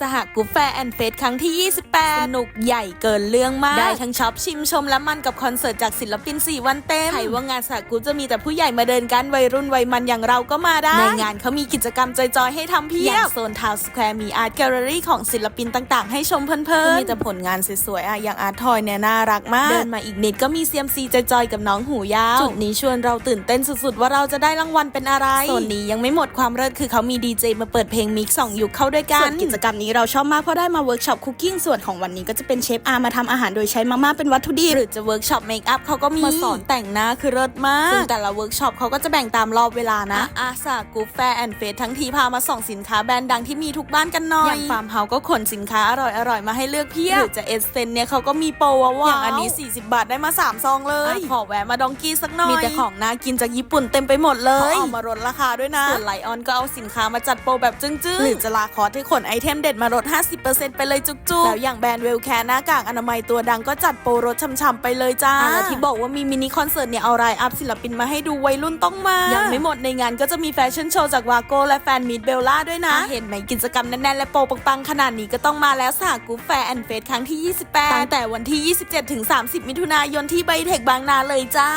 สหกุฟแฟร์แอนด์เฟสครั้งที่ 28 สนุกใหญ่เกินเรื่องมาก ได้ทั้งช็อปชิมชมและมันกับคอนเสิร์ตจากศิลปิน 4 วันเต็มใครว่างานสหกุฟจะมีแต่ผู้ใหญ่มาเดินกันวัยรุ่นวัยมันอย่างเราก็มาได้ ในงานเขามีกิจกรรมจอยๆ ให้ทำเพียบอย่างโซนทาวน์สแควร์มีอาร์ตแกลเลอรี่ของศิลปินต่างๆ ให้ชมเพลินๆมีแต่ผลงานสวยๆอะอย่างอาร์ตทอยเนี่ยน่ารักมาก เดินมาอีกนิดก็มีเซียมซีจอยๆกับน้องหูยาวจุดนี้ชวนเราตื่นเต้นสุดๆว่าเราจะได้รางวัลเป็นอะไรโซนนี้ยังไม่หมดความเลิศคือเขามีดีเจมาเปิดเพลงมิกซ์สองยุคเข้าด้วยกันส่วนกิจกรรมนี้เราชอบมากเพราะได้มาเวิร์กช็อปคุกกิ้งส่วนของวันนี้ก็จะเป็นเชฟอาร์มาทำอาหารโดยใช้มาม่าเป็นวัตถุดิบหรือจะเวิร์กช็อปเมคอัพเขาก็มีมาสอนแต่งหน้าคือเลิศมากซึ่งแต่ละเวิร์กช็อปเขาก็จะแบ่งตามรอบเวลานะอาสากูแฟร์แอนด์เฟสทั้งทีพามาส่องสินค้าแบรนด์ดังที่มีทุกบ้านกันหน่อยอย่างฟาร์มเฮาก็ขนสินค้าอร่อยๆมาให้เลือกเพียบหรือจะเอสเซนเนี่ยเขาก็มีโปรว้าวๆอย่างอันนี้ 40 บาทได้มา 3 ซองเลยขอแวะมาดองกี้สักหน่อยมีแต่ของน่ากินจากญี่ปุ่นเต็มไปหมดเลยเอามาลดราคาด้วยนะส่วนไลออนก็เอาสินค้ามาจัดโปรแบบจึ้งๆหรือจะลาคอร์สให้ขนไอเทมเด็ดมาลด 50%ไปเลยจุกๆ แล้วอย่างแบรนด์เวลแคร์หน้ากากอนามัยตัวดังก็จัดโปรลดช่ำๆไปเลยจ้าและที่บอกว่ามีมินิคอนเสิร์ตเนี่ยเอารายอัพศิลปินมาให้ดูวัยรุ่นต้องมา ยังไม่หมดในงานก็จะมีแฟชั่นโชว์จากวาโก้และแฟนมิดเบลล่าด้วยนะ เห็นไหมกิจกรรมแน่นๆและโปรปังๆขนาดนี้ก็ต้องมาแล้วสหกูแฟร์แอนด์เฟสครั้งที่ 28 ตั้งแต่วันที่ 27ถึง30 มิถุนายนที่ไบเทคบางนาเลยจ้า